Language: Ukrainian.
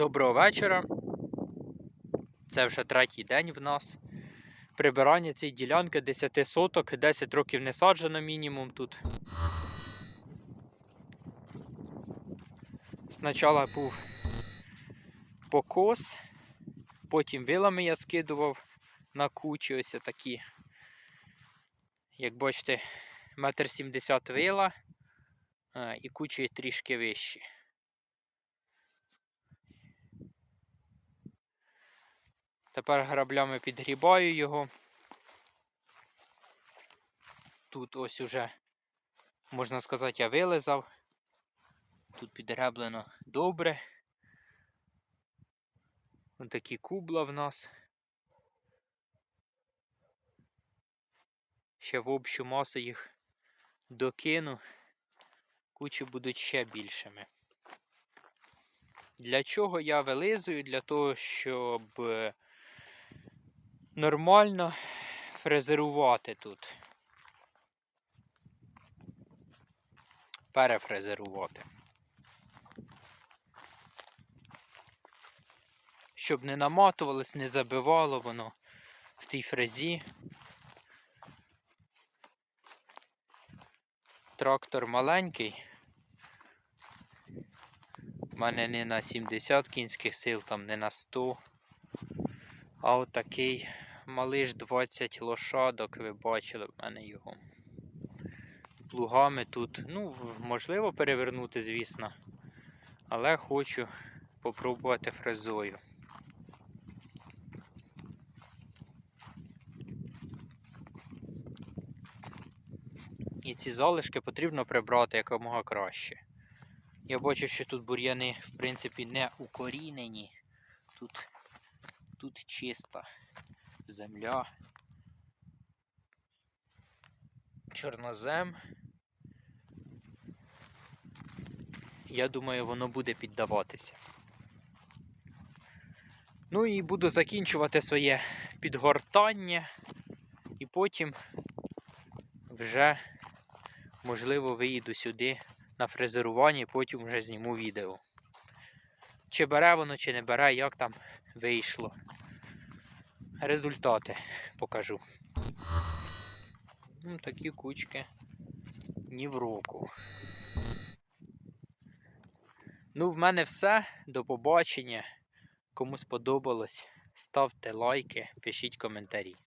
Доброго вечора. Це вже третій день в нас. Прибирання цієї ділянки 10 соток, 10 років не саджено мінімум тут. Спочатку був покос, потім вилами я скидував на кучі ось такі. Як бачите, метр сімдесят вила і кучі трішки вищі. Тепер граблями підгрібаю його. Тут ось уже, можна сказати, я вилизав. Тут підгреблено добре. Ось такі кубла в нас. Ще в общу масу їх докину. Кучі будуть ще більшими. Для чого я вилизую? Для того, щоб нормально фрезерувати тут. Перефрезерувати. Щоб не наматувалось, не забивало воно в тій фрезі. Трактор маленький. У мене не на 70 кінських сил, там не на 100. А отакий малиш 20 лошадок, ви бачили в мене його. Плугами тут, ну, можливо, перевернути, звісно. Але хочу попробувати фрезою. І ці залишки потрібно прибрати якомога краще. Я бачу, що тут бур'яни, в принципі, не укорінені. Тут, тут чиста земля. Чорнозем. Я думаю, воно буде піддаватися. Ну і буду закінчувати своє підгортання. І потім вже, можливо, виїду сюди на фрезерування і потім вже зніму відео. Чи бере воно, чи не бере, як там вийшло. Результати покажу. Ну, такі кучки ні в року. Ну, в мене все. До побачення. Кому сподобалось, ставте лайки, пишіть коментарі.